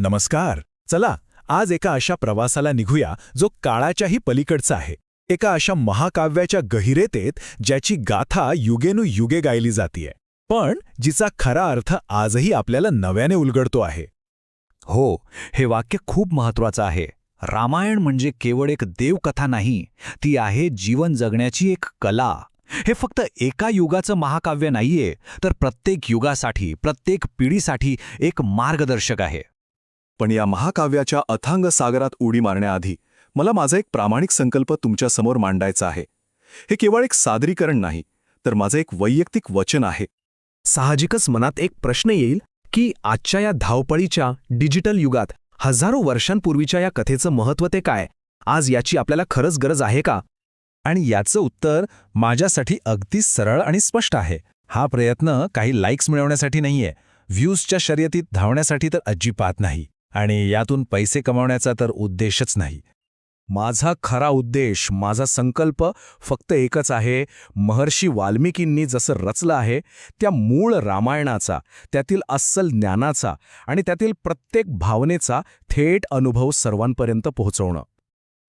नमस्कार. चला आज एका अशा प्रवासाला निघूया जो काळाच्याही पलीकडचा आहे. एका अशा महाकाव्याच्या गहिरेतेत ज्याची गाथा युगेनुयुगे गायली जातीये. पण जिचा खरा अर्थ आजही आपल्याला नव्याने उलगडतो आहे. हो हे वाक्य खूप महत्वाचं आहे. रामायण म्हणजे केवळ एक देवकथा नाही ती आहे जीवन जगण्याची एक कला. हे फक्त एका युगाचं महाकाव्य नाहीये तर प्रत्येक युगासाठी प्रत्येक पिढीसाठी एक मार्गदर्शक आहे. पण या महाकाव्याच्या अथांग सागरात उडी मारण्याआधी मला माझा एक प्रामाणिक संकल्प तुमच्यासमोर मांडायचा आहे. हे केवळ एक सादरीकरण नाही तर माझं एक वैयक्तिक वचन आहे. साहजिकच मनात एक प्रश्न येईल की आजच्या या धावपळीच्या डिजिटल युगात हजारो वर्षांपूर्वीच्या या कथेचं महत्त्व ते काय? आज याची आपल्याला खरंच गरज आहे का? आणि याचं उत्तर माझ्यासाठी अगदी सरळ आणि स्पष्ट आहे. हा प्रयत्न काही लाईक्स मिळवण्यासाठी नाहीये. व्ह्यूजच्या शर्यतीत धावण्यासाठी तर अजिबात नाही. आणि यातून पैसे कमावण्याचा तर उद्देशच नाही. माझा खरा उद्देश माझा संकल्प फक्त एकच आहे महर्षी वाल्मिकींनी जसं रचलं आहे त्या मूळ रामायणाचा त्यातील अस्सल ज्ञानाचा आणि त्यातील प्रत्येक भावनेचा थेट अनुभव सर्वांपर्यंत पोहोचवणं.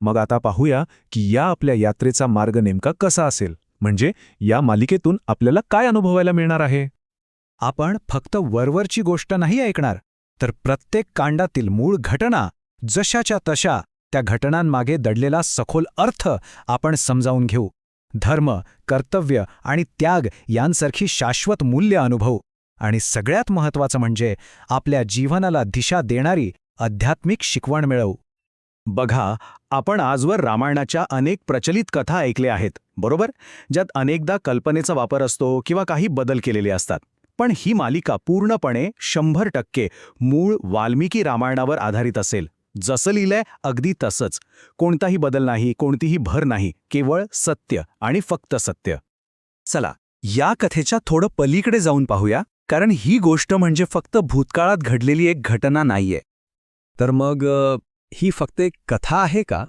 मग आता पाहूया की या आपल्या यात्रेचा मार्ग नेमका कसा असेल? म्हणजे या मालिकेतून आपल्याला काय अनुभवायला मिळणार आहे? आपण फक्त वरवरची गोष्ट नाही ऐकणार. तर प्रत्येक कांडातील मूळ घटना जशाच्या तशा त्या घटनांमागे दडलेला सखोल अर्थ आपण समजावून घेऊ. धर्म कर्तव्य आणि त्याग यांसारखी शाश्वत मूल्य अनुभव. आणि सगळ्यात महत्त्वाचं म्हणजे आपल्या जीवनाला दिशा देणारी आध्यात्मिक शिकवण मिळवू. बघा आपण आजवर रामायणाच्या अनेक प्रचलित कथा ऐकल्या आहेत बरोबर? ज्यात अनेकदा कल्पनेचा वापर असतो किंवा काही बदल केलेले असतात. पण ही मालिका पूर्णपणे शंभर टक्के मूळ वाल्मिकी रामायणावर आधारित असेल. जसं लिहिलंय अगदी तसंच. कोणताही बदल नाही कोणतीही भर नाही केवळ सत्य आणि फक्त सत्य. चला या कथेच्या थोडं पलीकडे जाऊन पाहूया कारण ही गोष्ट म्हणजे फक्त भूतकाळात घडलेली एक घटना नाहीये. तर मग ही फक्त एक कथा आहे का?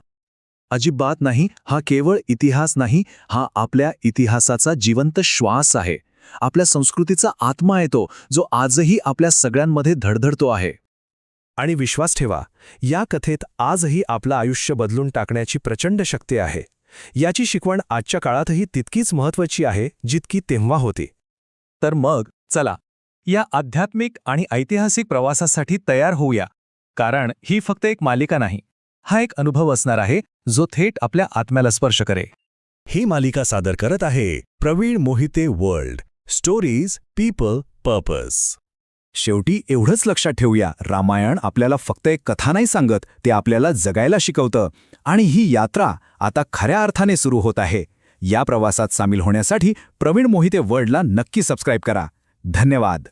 अजिबात नाही हा केवळ इतिहास नाही हा आपल्या इतिहासाचा जिवंत श्वास आहे. आपल्या संस्कृतीचा आत्मा आहे तो जो आजही आपल्या सगळ्यांमध्ये धडधडतो आहे. आणि विश्वास ठेवा या कथेत आजही आपलं आयुष्य बदलून टाकण्याची प्रचंड शक्ती आहे. याची शिकवण आजच्या काळातही तितकीच महत्वाची आहे जितकी तेव्हा होती. तर मग चला या आध्यात्मिक आणि ऐतिहासिक प्रवासासाठी तयार होऊया. कारण ही फक्त एक मालिका नाही हा एक अनुभव असणार आहे जो थेट आपल्या आत्म्याला स्पर्श करे ही मालिका सादर करत आहे Pravin Mohite world. Stories people purpose शेवटी एवढंच लक्षात ठेवूया. रामायण आपल्याला फक्त एक कथा नाही सांगत ते आपल्याला जगायला शिकवतं. आणि ही यात्रा आता खऱ्या अर्थाने सुरू होत आहे. या प्रवासात सामील होण्यासाठी प्रवीण मोहिते वर्ल्डला नक्की सबस्क्राईब करा. धन्यवाद.